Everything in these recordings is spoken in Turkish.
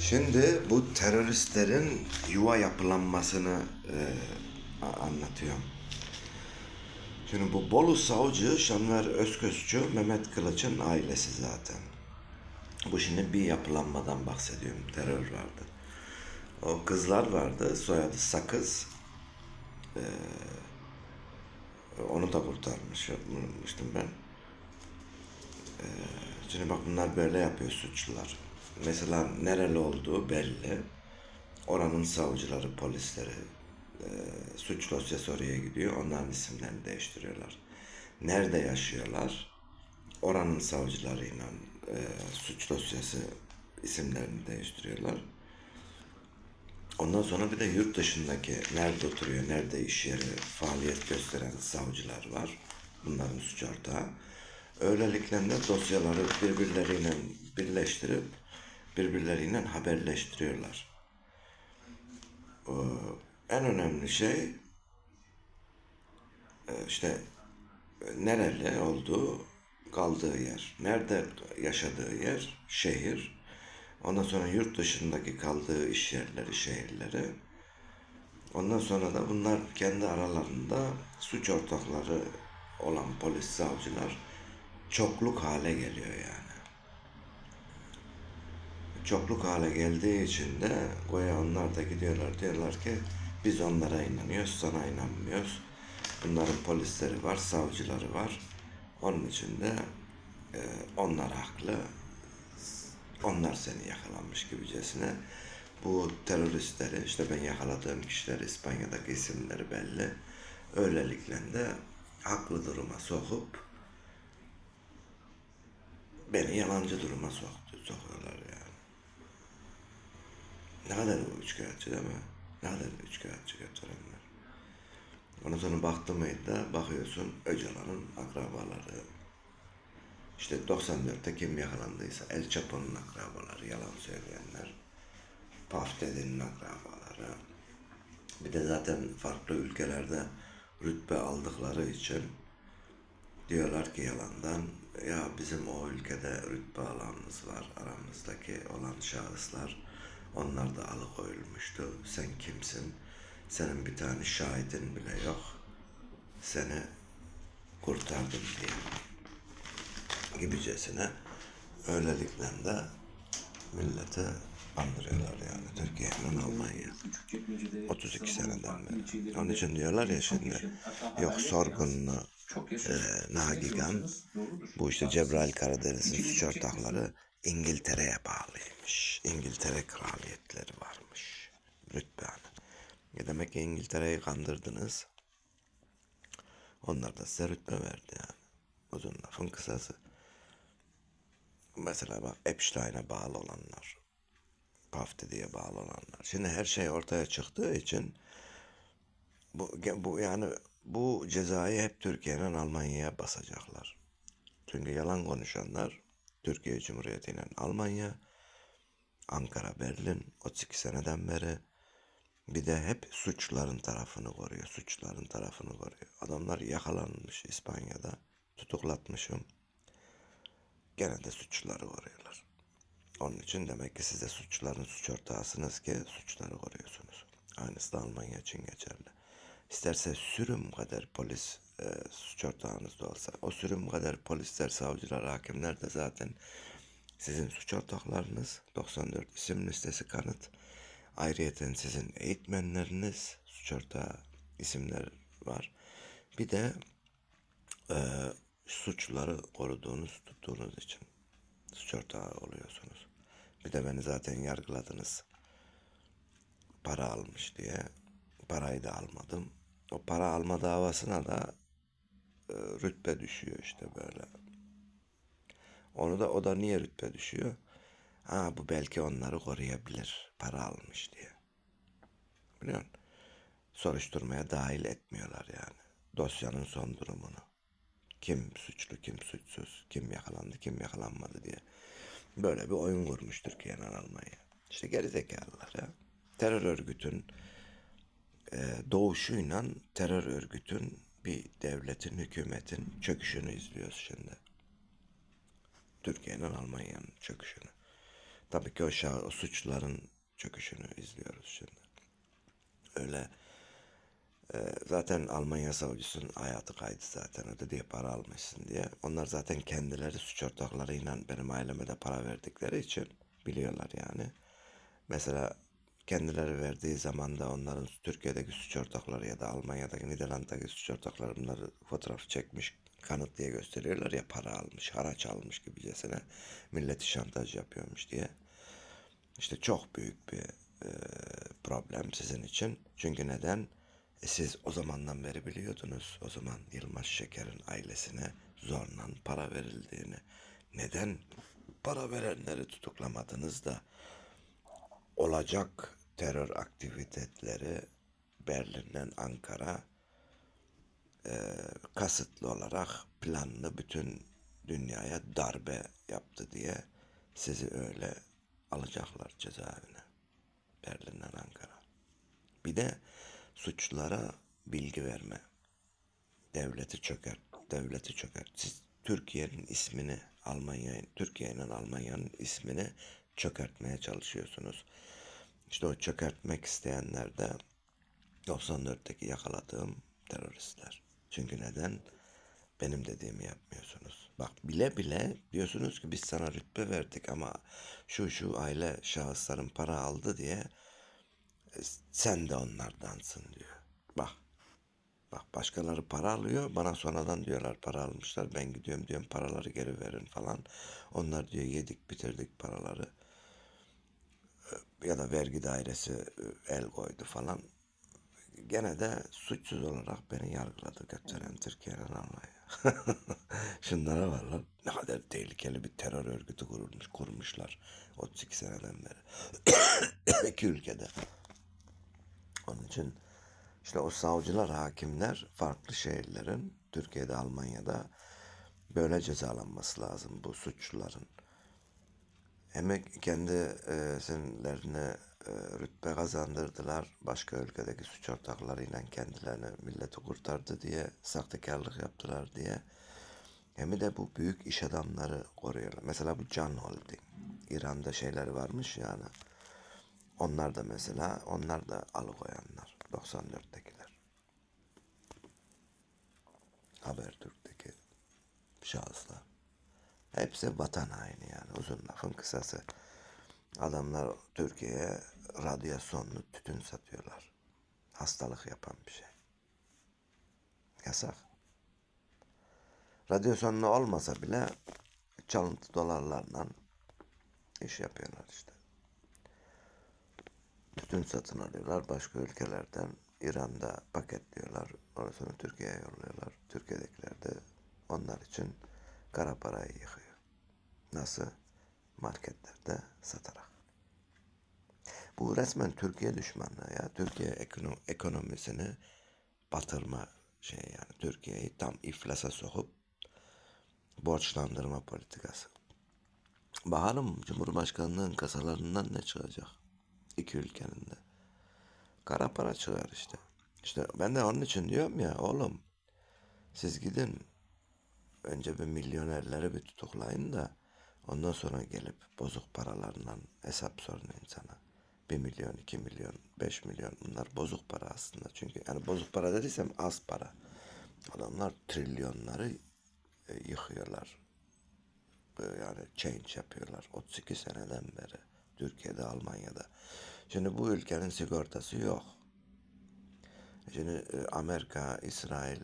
Şimdi bu teröristlerin yuva yapılanmasını e, anlatıyorum. Şimdi bu Bolu Savcı Şanver Özközçü Mehmet Kılıç'ın ailesi zaten. Bu şimdi bir yapılanmadan bahsediyorum. Terör vardı. O kızlar vardı. Soyadı Sakız. Ee, onu da kurtarmıştım ben. Ee, şimdi bak bunlar böyle yapıyor suçlular. Mesela nereli olduğu belli. Oranın savcıları, polisleri, e, suç dosyası oraya gidiyor. Onların isimlerini değiştiriyorlar. Nerede yaşıyorlar? Oranın savcılarıyla e, suç dosyası isimlerini değiştiriyorlar. Ondan sonra bir de yurt dışındaki nerede oturuyor, nerede iş yeri faaliyet gösteren savcılar var. Bunların suç ortağı. Öylelikle de dosyaları birbirleriyle birleştirip birbirleriyle haberleştiriyorlar. O, en önemli şey e, işte nereli olduğu, kaldığı yer, nerede yaşadığı yer, şehir, ondan sonra yurt dışındaki kaldığı iş yerleri, şehirleri, ondan sonra da bunlar kendi aralarında suç ortakları olan polis, savcılar çokluk hale geliyor yani. Çokluk hale geldiği için de goya onlar da gidiyorlar diyorlar ki biz onlara inanıyoruz, sana inanmıyoruz. Bunların polisleri var, savcıları var. Onun için de e, onlar haklı, onlar seni yakalanmış gibicesine bu teröristleri işte ben yakaladığım kişiler İspanya'daki isimleri belli. Öylelikle de haklı duruma sokup beni yalancı duruma soktu, sokuyorlar yani. Ne bu üçkağıtçı değil mi? Ne kadar üçkağıtçı götürenler. Ondan sonra baktım mıydı bakıyorsun Öcalan'ın akrabaları. İşte 94'te kim yakalandıysa El Chapo'nun akrabaları, yalan söyleyenler. Puff Daddy'nin akrabaları. Bir de zaten farklı ülkelerde rütbe aldıkları için diyorlar ki yalandan ya bizim o ülkede rütbe alanımız var aramızdaki olan şahıslar onlar da alıkoyulmuştu. Sen kimsin? Senin bir tane şahidin bile yok. Seni kurtardım diye. Gibicesine öylelikle de millete andırıyorlar yani Türkiye'nin Almanya. 32 seneden beri. Onun için diyorlar ya şimdi yok sorgunlu e, Nagigan bu işte Cebrail Karadeniz'in suç ortakları İngiltere'ye bağlıymış. İngiltere kraliyetleri varmış. Rütbe hani. Ya demek ki İngiltere'yi kandırdınız. Onlar da size rütbe verdi yani. Uzun lafın kısası. Mesela bak Epstein'e bağlı olanlar. Puff diye bağlı olanlar. Şimdi her şey ortaya çıktığı için bu, bu yani bu cezayı hep Türkiye'nin Almanya'ya basacaklar. Çünkü yalan konuşanlar Türkiye Cumhuriyeti Almanya, Ankara, Berlin 32 seneden beri bir de hep suçların tarafını koruyor. Suçların tarafını koruyor. Adamlar yakalanmış İspanya'da. Tutuklatmışım. Gene de suçları koruyorlar. Onun için demek ki siz de suçların suç ortağısınız ki suçları koruyorsunuz. Aynısı da Almanya için geçerli. İsterse sürüm kadar polis e, suç ortağınız da olsa, o sürüm kadar polisler, savcılar, hakimler de zaten sizin suç ortaklarınız. 94 isim listesi kanıt. Ayrıyeten sizin eğitmenleriniz, suç ortağı isimler var. Bir de e, suçları koruduğunuz, tuttuğunuz için suç ortağı oluyorsunuz. Bir de beni zaten yargıladınız. Para almış diye. Parayı da almadım. O para alma davasına da rütbe düşüyor işte böyle. Onu da o da niye rütbe düşüyor? Ha bu belki onları koruyabilir. Para almış diye. Biliyor musun? Soruşturmaya dahil etmiyorlar yani. Dosyanın son durumunu. Kim suçlu, kim suçsuz, kim yakalandı, kim yakalanmadı diye. Böyle bir oyun kurmuş Türkiye'nin Almanya. İşte gerizekalılar ya. Terör örgütün e, doğuşuyla terör örgütün bir devletin, hükümetin çöküşünü izliyoruz şimdi. Türkiye'nin Almanya'nın çöküşünü. Tabii ki o, şah- o suçların çöküşünü izliyoruz şimdi. Öyle e, zaten Almanya savcısının hayatı kaydı zaten öde diye para almışsın diye. Onlar zaten kendileri suç ortaklarıyla benim aileme de para verdikleri için biliyorlar yani. Mesela kendileri verdiği zaman da onların Türkiye'deki suç ortakları ya da Almanya'daki Niderland'daki suç ortakları bunları fotoğraf çekmiş kanıt diye gösteriyorlar ya para almış, haraç almış gibicesine milleti şantaj yapıyormuş diye. İşte çok büyük bir e, problem sizin için. Çünkü neden? E, siz o zamandan beri biliyordunuz. O zaman Yılmaz Şeker'in ailesine zorla para verildiğini. Neden para verenleri tutuklamadınız da olacak terör aktiviteleri Berlin'den Ankara e, kasıtlı olarak planlı bütün dünyaya darbe yaptı diye sizi öyle alacaklar cezaevine. Berlin'den Ankara. Bir de suçlara bilgi verme. Devleti çökert. Devleti çökert. Siz Türkiye'nin ismini Almanya'nın, Türkiye'nin Almanya'nın ismini çökertmeye çalışıyorsunuz. İşte o çökertmek isteyenler de 94'teki yakaladığım teröristler. Çünkü neden? Benim dediğimi yapmıyorsunuz. Bak bile bile diyorsunuz ki biz sana rütbe verdik ama şu şu aile şahısların para aldı diye e, sen de onlardansın diyor. Bak. Bak başkaları para alıyor. Bana sonradan diyorlar para almışlar. Ben gidiyorum diyorum paraları geri verin falan. Onlar diyor yedik bitirdik paraları. Ya da vergi dairesi e, el koydu falan. Gene de suçsuz olarak beni yargıladı götüren Türkiye'nin Almanya. Şunlara var lan. Ne kadar tehlikeli bir terör örgütü kurulmuş, kurmuşlar 32 seneden beri. İki ülkede. Onun için işte o savcılar, hakimler farklı şehirlerin Türkiye'de, Almanya'da böyle cezalanması lazım bu suçluların. Emek kendilerine e, rütbe kazandırdılar. Başka ülkedeki suç ortaklarıyla kendilerini milleti kurtardı diye sahtekarlık yaptılar diye. Hem de bu büyük iş adamları koruyorlar. Mesela bu Can Holding. İran'da şeyleri varmış yani. Onlar da mesela, onlar da alıkoyanlar. 94'tekiler. Habertürk'teki şahıslar. Hepsi vatan haini yani. Uzun lafın kısası. Adamlar Türkiye'ye radyasyonlu tütün satıyorlar. Hastalık yapan bir şey. Yasak. Radyasyonlu olmasa bile çalıntı dolarlarla iş yapıyorlar işte. Tütün satın alıyorlar başka ülkelerden. İran'da paketliyorlar. Sonra Türkiye'ye yolluyorlar. Türkiye'dekiler de onlar için kara parayı yıkıyor. Nasıl? Marketlerde satarak. Bu resmen Türkiye düşmanlığı ya. Türkiye ekono- ekonomisini batırma şey yani. Türkiye'yi tam iflasa sokup borçlandırma politikası. Bakalım Cumhurbaşkanlığın kasalarından ne çıkacak? İki ülkenin de. Kara para çıkar işte. İşte ben de onun için diyorum ya oğlum siz gidin önce bir milyonerleri bir tutuklayın da ondan sonra gelip bozuk paralarla hesap sorun insana. 1 milyon, 2 milyon, 5 milyon bunlar bozuk para aslında. Çünkü yani bozuk para dediysem az para. Adamlar trilyonları e, yıkıyorlar. E, Yani change yapıyorlar 32 seneden beri. Türkiye'de, Almanya'da. Şimdi bu ülkenin sigortası yok. Şimdi e, Amerika, İsrail,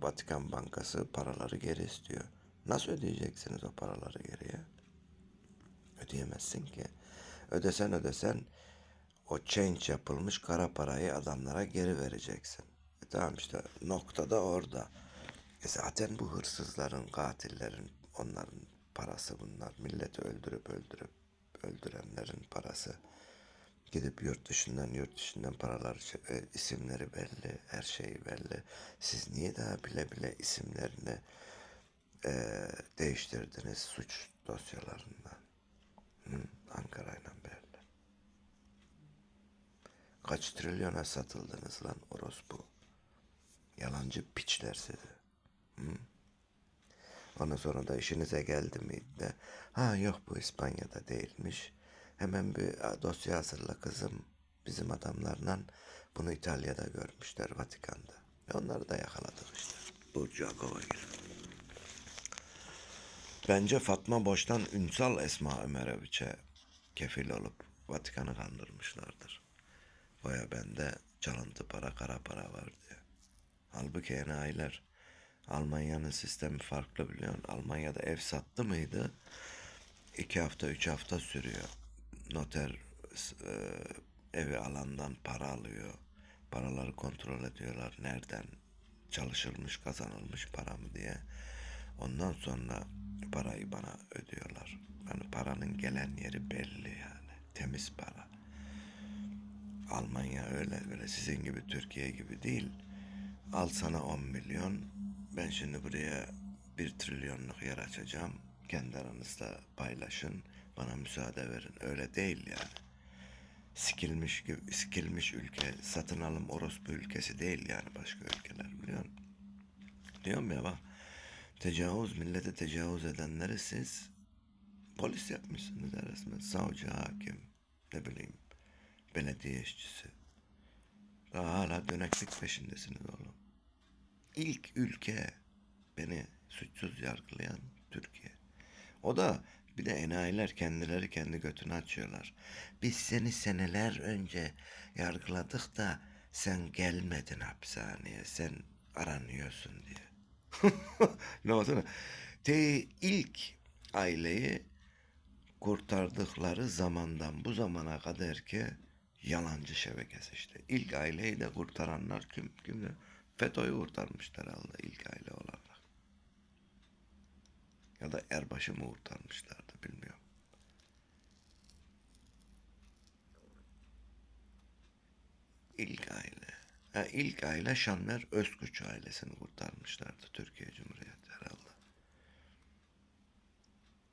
Vatikan Bankası paraları geri istiyor. Nasıl ödeyeceksiniz o paraları geriye? Ödeyemezsin ki. Ödesen ödesen o change yapılmış kara parayı adamlara geri vereceksin. E tamam işte nokta da orada. E zaten bu hırsızların, katillerin, onların parası bunlar. Milleti öldürüp öldürüp öldürenlerin parası. Gidip yurt dışından yurt dışından paralar e, isimleri belli, her şey belli. Siz niye daha bile bile isimlerini e, değiştirdiniz suç dosyalarından? Hı, Ankara'yla Berlin. Kaç trilyona satıldınız lan orospu? Yalancı piçler sizi. Hı? Ondan sonra da işinize geldi miydi de ha yok bu İspanya'da değilmiş. Hemen bir "Aa, dosya hazırla kızım. Bizim adamlarla bunu İtalya'da görmüşler Vatikan'da. Onları da yakaladık işte. Burcu Akova gibi. Bence Fatma Boş'tan Ünsal Esma Ömeroviç'e kefil olup Vatikan'ı kandırmışlardır. Baya bende çalıntı para kara para var diye. Halbuki enayiler Almanya'nın sistemi farklı biliyorsun. Almanya'da ev sattı mıydı? iki hafta, üç hafta sürüyor. Noter e, evi alandan para alıyor. Paraları kontrol ediyorlar. Nereden çalışılmış, kazanılmış para mı diye. Ondan sonra parayı bana ödüyorlar. Yani paranın gelen yeri belli yani. Temiz para. Almanya öyle öyle sizin gibi Türkiye gibi değil. Al sana 10 milyon. Ben şimdi buraya bir trilyonluk yer açacağım. Kendi aranızda paylaşın. Bana müsaade verin. Öyle değil yani. Sikilmiş gibi sikilmiş ülke, satın alım orospu ülkesi değil yani başka ülkeler biliyor musun? Diyorum ya bak tecavüz millete tecavüz edenleri siz polis yapmışsınız ya resmen. Savcı, hakim, ne bileyim belediye işçisi. Daha hala döneklik peşindesiniz oğlum. İlk ülke beni suçsuz yargılayan Türkiye. O da bir de enayiler kendileri kendi götünü açıyorlar. Biz seni seneler önce yargıladık da sen gelmedin hapishaneye. Sen aranıyorsun diye. ne olsana. Te ilk aileyi kurtardıkları zamandan bu zamana kadar ki yalancı şebekesi işte. İlk aileyi de kurtaranlar kim? Kim? FETÖ'yü kurtarmışlar herhalde ilk aile olarak. Ya da Erbaş'ı mı kurtarmışlardı bilmiyorum. İlk aile. Ha, ilk aile Şanver Özküç ailesini kurtarmışlardı Türkiye Cumhuriyeti herhalde.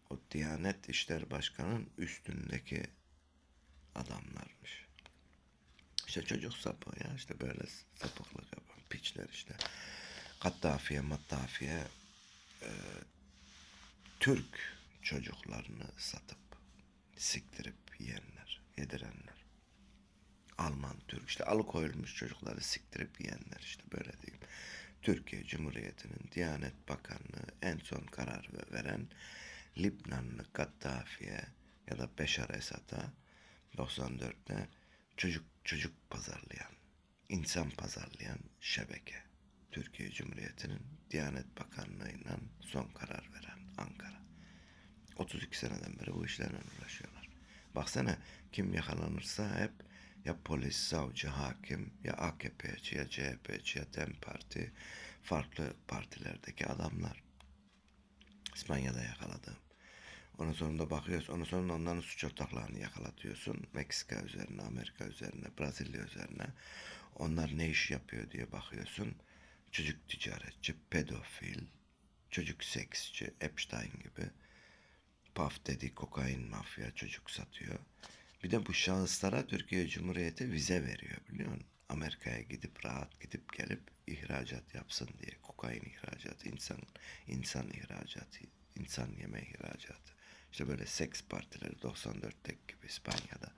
O Diyanet İşleri Başkanı'nın üstündeki adamlarmış. İşte çocuk sapı ya işte böyle sapıklık yapan piçler işte. Kaddafiye mattafiye e, Türk çocuklarını satıp siktirip yiyenler, yedirenler. Alman, Türk işte alıkoyulmuş çocukları siktirip yiyenler işte böyle diyeyim. Türkiye Cumhuriyeti'nin Diyanet Bakanlığı en son karar veren Libnanlı Kaddafi'ye ya da Beşar Esad'a 94'te çocuk çocuk pazarlayan, insan pazarlayan şebeke. Türkiye Cumhuriyeti'nin Diyanet Bakanlığı'yla son karar veren Ankara. 32 seneden beri bu işlerle uğraşıyorlar. Baksana kim yakalanırsa hep ya polis, savcı, hakim, ya AKP'ci, ya CHP'ci, ya DEM Parti, farklı partilerdeki adamlar. İspanya'da yakaladım. Ondan sonra da bakıyorsun. Ondan sonra onların suç ortaklarını yakalatıyorsun. Meksika üzerine, Amerika üzerine, Brezilya üzerine. Onlar ne iş yapıyor diye bakıyorsun. Çocuk ticaretçi, pedofil, çocuk seksçi, Epstein gibi. Paf dedi kokain mafya çocuk satıyor. Bir de bu şahıslara Türkiye Cumhuriyeti vize veriyor biliyor musun? Amerika'ya gidip rahat gidip gelip ihracat yapsın diye. Kokain ihracatı, insan insan ihracatı, insan yeme ihracatı. İşte böyle seks partileri 94'teki gibi İspanya'da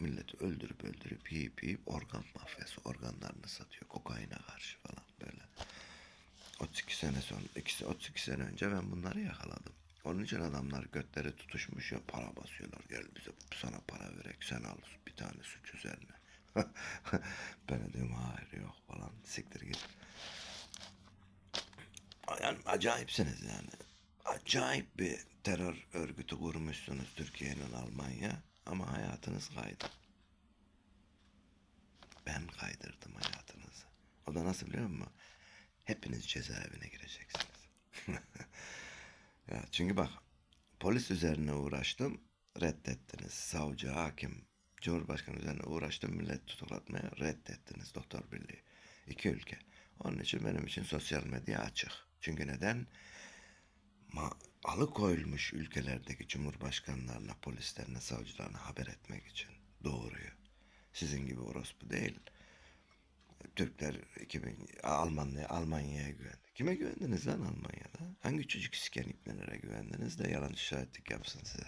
milleti öldürüp öldürüp yiyip yiyip organ mafyası organlarını satıyor kokaine karşı falan böyle. 32 sene sonra, ikisi 32 sene önce ben bunları yakaladım. Onun için adamlar götleri tutuşmuş ya para basıyorlar. Gel bize sana para verek sen al bir tane suç üzerine. ben diyorum hayır yok falan siktir git. Yani acayipsiniz yani. Acayip bir terör örgütü kurmuşsunuz Türkiye'nin Almanya ama hayatınız kaydı. Ben kaydırdım hayatınızı. O da nasıl biliyor musun? Hepiniz cezaevine gireceksiniz. ya çünkü bak polis üzerine uğraştım reddettiniz. Savcı, hakim, Cumhurbaşkanı üzerine uğraştım millet tutuklatmaya reddettiniz Doktor Birliği. İki ülke. Onun için benim için sosyal medya açık. Çünkü neden? Ma alıkoyulmuş ülkelerdeki cumhurbaşkanlarına, polislerine, savcılarına haber etmek için doğruyu. Sizin gibi orospu değil. Türkler 2000 Almanya Almanya'ya güvendi. Kime güvendiniz lan Almanya'da? Hangi çocuk isken ipnelere güvendiniz de yalancı şahitlik yapsın size?